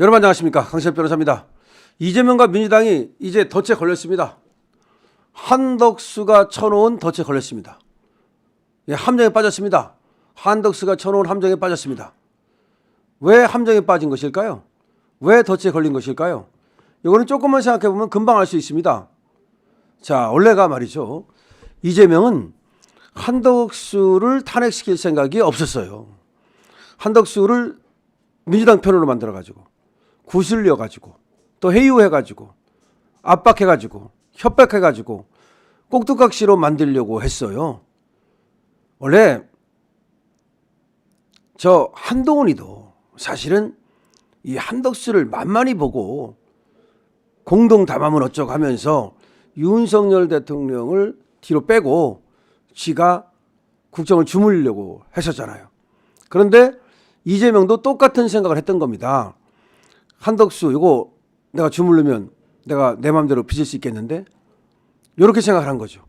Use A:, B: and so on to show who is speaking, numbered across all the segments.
A: 여러분 안녕하십니까 강철 변호사입니다. 이재명과 민주당이 이제 덫에 걸렸습니다. 한덕수가 쳐놓은 덫에 걸렸습니다. 예, 함정에 빠졌습니다. 한덕수가 쳐놓은 함정에 빠졌습니다. 왜 함정에 빠진 것일까요? 왜 덫에 걸린 것일까요? 이거는 조금만 생각해 보면 금방 알 수 있습니다. 자, 원래가 말이죠. 이재명은 한덕수를 탄핵시킬 생각이 없었어요. 한덕수를 민주당 편으로 만들어 가지고 구슬려 가지고 또 회유해 가지고 압박해 가지고 협박해 가지고 꼭두각시로 만들려고 했어요. 원래 저 한동훈이도 사실은 이 한덕수를 만만히 보고 공동 담화문 어쩌고 하면서 윤석열 대통령을 뒤로 빼고 지가 국정을 주물려고 했었잖아요. 그런데 이재명도 똑같은 생각을 했던 겁니다. 한덕수 이거 내가 주물르면 내가 내 마음대로 빚을 수 있겠는데 이렇게 생각을 한 거죠.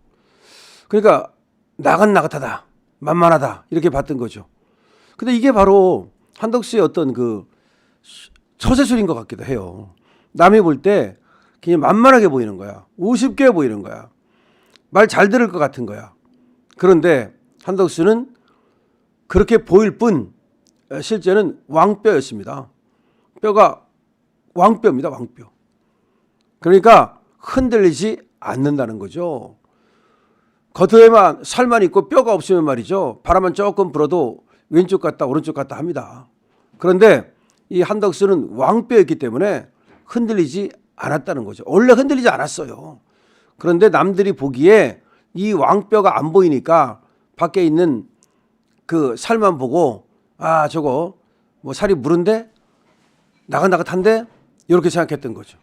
A: 그러니까 나간 나긋하다 만만하다 이렇게 봤던 거죠. 근데 이게 바로 한덕수의 어떤 그 처세술인 것 같기도 해요. 남이 볼 때 그냥 만만하게 보이는 거야. 우습게 보이는 거야. 말 잘 들을 것 같은 거야. 그런데 한덕수는 그렇게 보일 뿐 실제는 왕뼈였습니다. 뼈가 왕뼈입니다. 왕뼈. 그러니까 흔들리지 않는다는 거죠. 겉에만 살만 있고 뼈가 없으면 말이죠. 바람만 조금 불어도 왼쪽 갔다 오른쪽 갔다 합니다. 그런데 이 한덕수는 왕뼈였기 때문에 흔들리지 않았다는 거죠. 원래 흔들리지 않았어요. 그런데 남들이 보기에 이 왕뼈가 안 보이니까 밖에 있는 그 살만 보고 아 저거 뭐 살이 무른데 나긋나긋한데 이렇게 생각했던 거죠.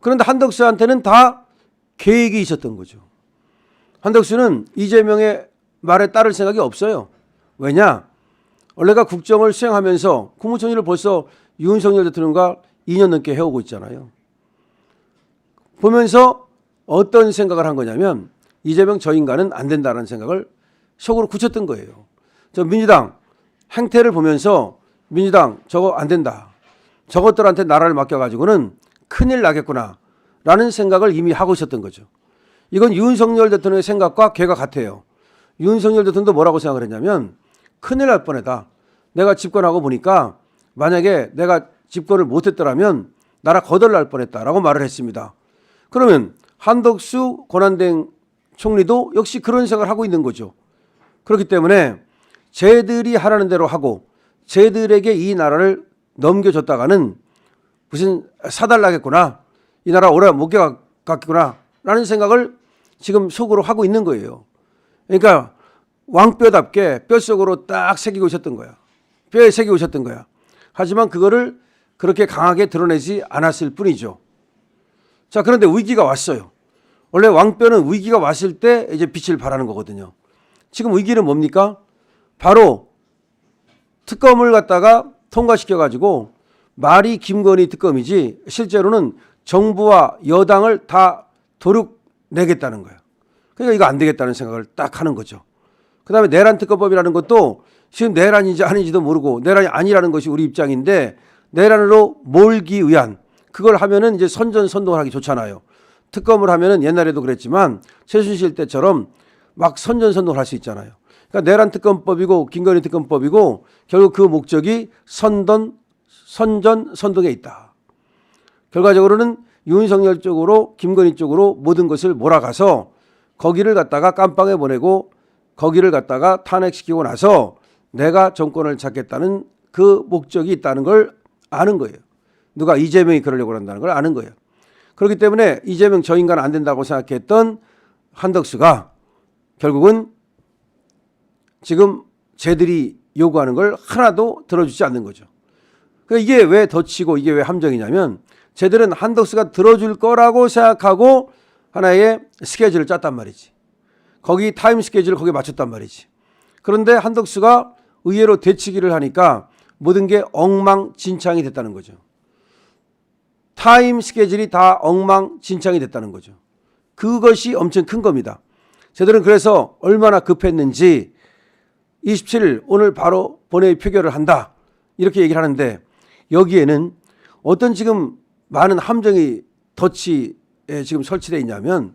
A: 그런데 한덕수한테는 다 계획이 있었던 거죠. 한덕수는 이재명의 말에 따를 생각이 없어요. 왜냐? 원래가 국정을 수행하면서 국무총리를 벌써 윤석열 대통령과 2년 넘게 해오고 있잖아요. 보면서 어떤 생각을 한 거냐면 이재명 저 인간은 안 된다는 생각을 속으로 굳혔던 거예요. 저 민주당 행태를 보면서 민주당 저거 안 된다. 저것들한테 나라를 맡겨가지고는 큰일 나겠구나. 라는 생각을 이미 하고 있었던 거죠. 이건 윤석열 대통령의 생각과 괴가 같아요. 윤석열 대통령도 뭐라고 생각을 했냐면 큰일 날 뻔했다. 내가 집권하고 보니까 만약에 내가 집권을 못했더라면 나라 거덜날 뻔했다라고 말을 했습니다. 그러면 한덕수 권한대행 총리도 역시 그런 생각을 하고 있는 거죠. 그렇기 때문에 쟤들이 하라는 대로 하고 쟤들에게 이 나라를 넘겨줬다가는 무슨 사달라겠구나. 이 나라 오래 못 가겠구나. 라는 생각을 지금 속으로 하고 있는 거예요. 그러니까 왕뼈답게 뼛속으로 딱 새기고 있었던 거야. 뼈에 새기고 있었던 거야. 하지만 그거를 그렇게 강하게 드러내지 않았을 뿐이죠. 자, 그런데 위기가 왔어요. 원래 왕뼈는 위기가 왔을 때 이제 빛을 발하는 거거든요. 지금 위기는 뭡니까? 바로 특검을 갖다가 통과시켜가지고 말이 김건희 특검이지 실제로는 정부와 여당을 다 도륙 내겠다는 거예요. 그러니까 이거 안 되겠다는 생각을 딱 하는 거죠. 그 다음에 내란 특검법이라는 것도 지금 내란인지 아닌지도 모르고 내란이 아니라는 것이 우리 입장인데 내란으로 몰기 위한 그걸 하면은 이제 선전선동을 하기 좋잖아요. 특검을 하면은 옛날에도 그랬지만 최순실 때처럼 막 선전선동을 할 수 있잖아요. 그러니까 내란 특검법이고 김건희 특검법이고 결국 그 목적이 선던 선전 선동에 있다. 결과적으로는 윤석열 쪽으로 김건희 쪽으로 모든 것을 몰아가서 거기를 갖다가 깜빵에 보내고 거기를 갖다가 탄핵시키고 나서 내가 정권을 잡겠다는 그 목적이 있다는 걸 아는 거예요. 누가 이재명이 그러려고 한다는 걸 아는 거예요. 그렇기 때문에 이재명 저 인간 안 된다고 생각했던 한덕수가 결국은 지금 쟤들이 요구하는 걸 하나도 들어주지 않는 거죠. 그러니까 이게 왜 덧치고 이게 왜 함정이냐면 쟤들은 한덕수가 들어줄 거라고 생각하고 하나의 스케줄을 짰단 말이지. 거기 타임 스케줄을 거기에 맞췄단 말이지. 그런데 한덕수가 의외로 되치기를 하니까 모든 게 엉망진창이 됐다는 거죠. 타임 스케줄이 다 엉망진창이 됐다는 거죠. 그것이 엄청 큰 겁니다. 저들은 그래서 얼마나 급했는지 27일 오늘 바로 본회의 표결을 한다. 이렇게 얘기를 하는데 여기에는 어떤 지금 많은 함정이 덫이 에 지금 설치되어 있냐면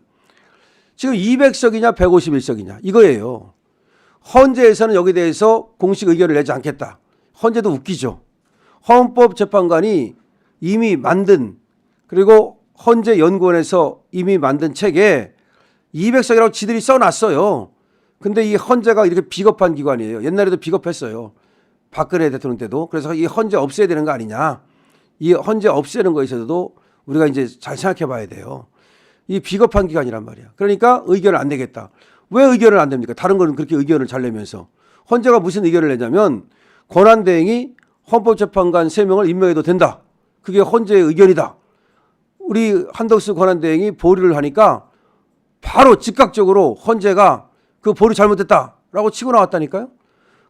A: 지금 200석이냐 151석이냐 이거예요. 헌재에서는 여기에 대해서 공식 의견을 내지 않겠다. 헌재도 웃기죠. 헌법재판관이 이미 만든 그리고 헌재 연구원에서 이미 만든 책에 200석이라고 지들이 써놨어요. 근데 이 헌재가 이렇게 비겁한 기관이에요. 옛날에도 비겁했어요. 박근혜 대통령 때도. 그래서 이 헌재 없애야 되는 거 아니냐. 이 헌재 없애는 거에 있어서도 우리가 이제 잘 생각해 봐야 돼요. 이 비겁한 기관이란 말이야. 그러니까 의견을 안 내겠다. 왜 의견을 안 냅니까? 다른 거는 그렇게 의견을 잘 내면서. 헌재가 무슨 의견을 내냐면 권한대행이 헌법재판관 3명을 임명해도 된다. 그게 헌재의 의견이다. 우리 한덕수 권한대행이 보류를 하니까 바로 즉각적으로 헌재가 그 보류 잘못됐다라고 치고 나왔다니까요.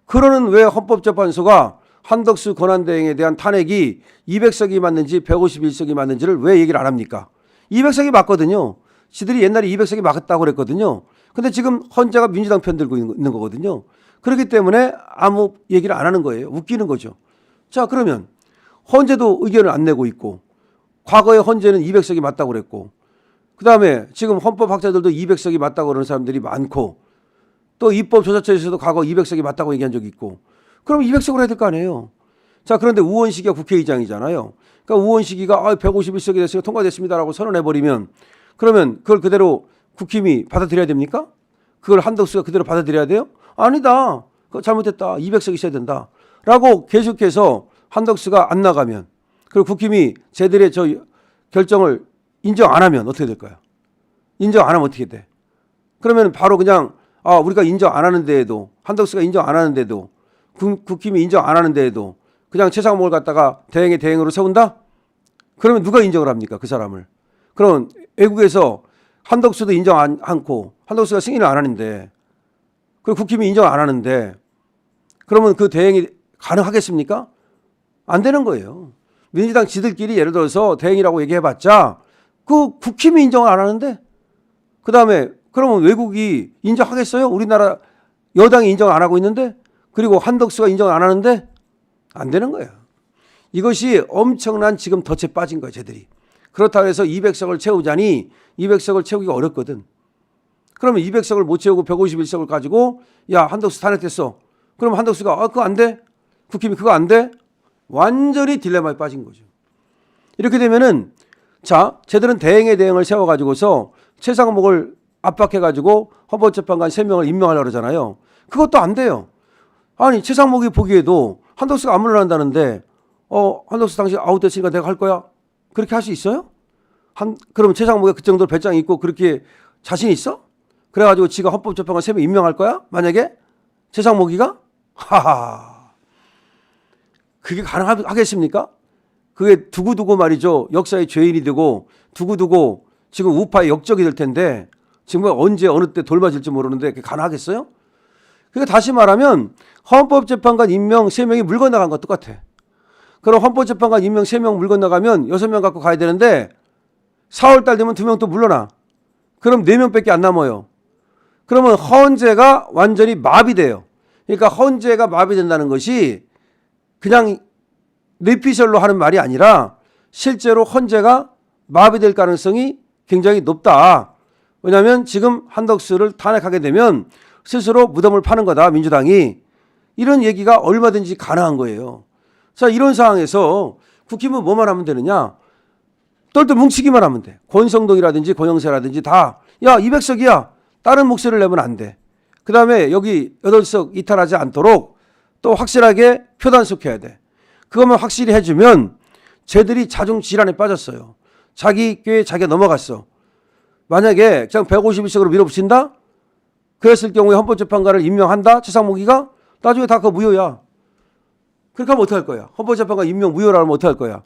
A: 그러는 왜 헌법재판소가 한덕수 권한대행에 대한 탄핵이 200석이 맞는지 151석이 맞는지를 왜 얘기를 안 합니까? 200석이 맞거든요. 지들이 옛날에 200석이 맞았다고 그랬거든요. 근데 지금 헌재가 민주당 편 들고 있는 거거든요. 그렇기 때문에 아무 얘기를 안 하는 거예요. 웃기는 거죠. 자, 그러면 헌재도 의견을 안 내고 있고 과거에 헌재는 200석이 맞다고 그랬고 그다음에 지금 헌법학자들도 200석이 맞다고 그러는 사람들이 많고 또 입법조사처에서도 과거 200석이 맞다고 얘기한 적이 있고 그럼 200석으로 해야 될 거 아니에요. 자 그런데 우원식이가 국회의장이잖아요. 그러니까 우원식이가 아, 151석이 됐으니까 통과됐습니다라고 선언해버리면 그러면 그걸 그대로 국힘이 받아들여야 됩니까? 그걸 한덕수가 그대로 받아들여야 돼요? 아니다. 그거 잘못됐다. 200석 있어야 된다. 라고 계속해서 한덕수가 안 나가면 그리고 국힘이 제들의 저 결정을 인정 안 하면 어떻게 될까요? 인정 안 하면 어떻게 돼? 그러면 바로 그냥 아 우리가 인정 안 하는 데에도 한덕수가 인정 안 하는 데도 국, 국힘이 인정 안 하는 데에도 그냥 최상목을 갖다가 대행의 대행으로 세운다? 그러면 누가 인정을 합니까 그 사람을? 그럼 외국에서 한덕수도 인정 안, 않고 한덕수가 승인을 안 하는데 그리고 국힘이 인정 안 하는데 그러면 그 대행이 가능하겠습니까? 안 되는 거예요. 민주당 지들끼리 예를 들어서 대행이라고 얘기해봤자 그 국힘이 인정을 안 하는데 그 다음에 그러면 외국이 인정하겠어요? 우리나라 여당이 인정 안 하고 있는데 그리고 한덕수가 인정 안 하는데 안 되는 거예요. 이것이 엄청난 지금 덫에 빠진 거예요, 쟤들이. 그렇다고 해서 200석을 채우자니 200석을 채우기가 어렵거든. 그러면 200석을 못 채우고 151석을 가지고 야 한덕수 탄핵됐어. 그럼 한덕수가 아 그거 안 돼? 국힘이 그거 안 돼? 완전히 딜레마에 빠진 거죠. 이렇게 되면은 자 쟤들은 대행의 대행을 세워 가지고서 최상목을 압박해가지고 헌법 재판관 3명을 임명하려고 그러잖아요. 그것도 안 돼요. 아니 최상목이 보기에도 한덕수가 안 물러난다는데 어 한덕수 당시 아웃됐으니까 내가 할 거야 그렇게 할 수 있어요? 한 그러면 최상목이 그 정도로 배짱이 있고 그렇게 자신 있어? 그래가지고 지가 헌법재판관 3명 임명할 거야? 만약에 최상목이가 하하 그게 가능하겠습니까? 그게 두고두고 말이죠 역사의 죄인이 되고 두고두고 지금 우파의 역적이 될 텐데 지금 언제 어느 때 돌맞을지 모르는데 그게 가능하겠어요? 그러니까 다시 말하면 헌법재판관 임명 3명이 물 건너간 것 똑같아. 그럼 헌법재판관 임명 3명 물 건너가면 6명 갖고 가야 되는데 4월 달 되면 2명 또 물러나. 그럼 4명밖에 안 남아요. 그러면 헌재가 완전히 마비돼요. 그러니까 헌재가 마비된다는 것이 그냥 뇌피셜로 하는 말이 아니라 실제로 헌재가 마비될 가능성이 굉장히 높다. 왜냐하면 지금 한덕수를 탄핵하게 되면 스스로 무덤을 파는 거다 민주당이 이런 얘기가 얼마든지 가능한 거예요. 자 이런 상황에서 국힘은 뭐만 하면 되느냐? 똘똘 뭉치기만 하면 돼. 권성동이라든지 권영세라든지 다 야 200석이야. 다른 목소리를 내면 안 돼. 그 다음에 여기 8석 이탈하지 않도록 또 확실하게 표단속해야 돼. 그것만 확실히 해주면 쟤들이 자중 질환에 빠졌어요. 자기 꾀에 자기가 넘어갔어. 만약에 그냥 151석으로 밀어붙인다? 그랬을 경우에 헌법재판관을 임명한다? 최상목이가? 나중에 다 그거 무효야. 그렇게 하면 어떡할 거야? 헌법재판관 임명 무효라면 어떡할 거야?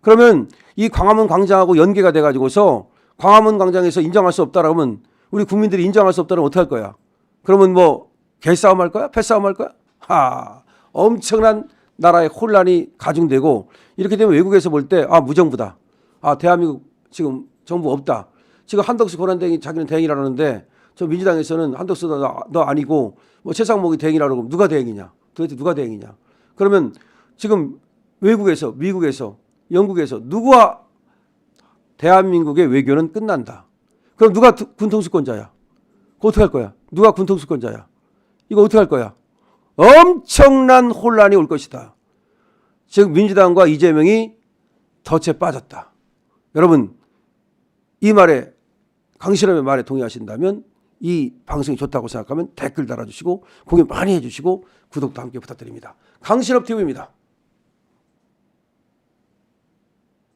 A: 그러면 이 광화문 광장하고 연계가 돼가지고서 광화문 광장에서 인정할 수 없다라고 하면 우리 국민들이 인정할 수 없다면 어떡할 거야? 그러면 뭐 개싸움 할 거야? 패싸움 할 거야? 하, 엄청난 나라의 혼란이 가중되고 이렇게 되면 외국에서 볼 때 아 무정부다. 아 대한민국 지금 정부 없다. 지금 한덕수 권한대행이 자기는 대행이라는데 저 민주당에서는 한덕수 너, 너 아니고 뭐 최상목이 대행이라고 그러면 누가 대행이냐? 도대체 누가 대행이냐? 그러면 지금 외국에서 미국에서 영국에서 누구와 대한민국의 외교는 끝난다. 그럼 누가 두- 군통수권자야? 그거 어떻게 할 거야? 누가 군통수권자야? 이거 어떻게 할 거야? 엄청난 혼란이 올 것이다. 즉 민주당과 이재명이 덫에 빠졌다. 여러분 이 말에 강신업의 말에 동의하신다면 이 방송이 좋다고 생각하면 댓글 달아주시고 공유 많이 해주시고 구독도 함께 부탁드립니다. 강신업 TV입니다.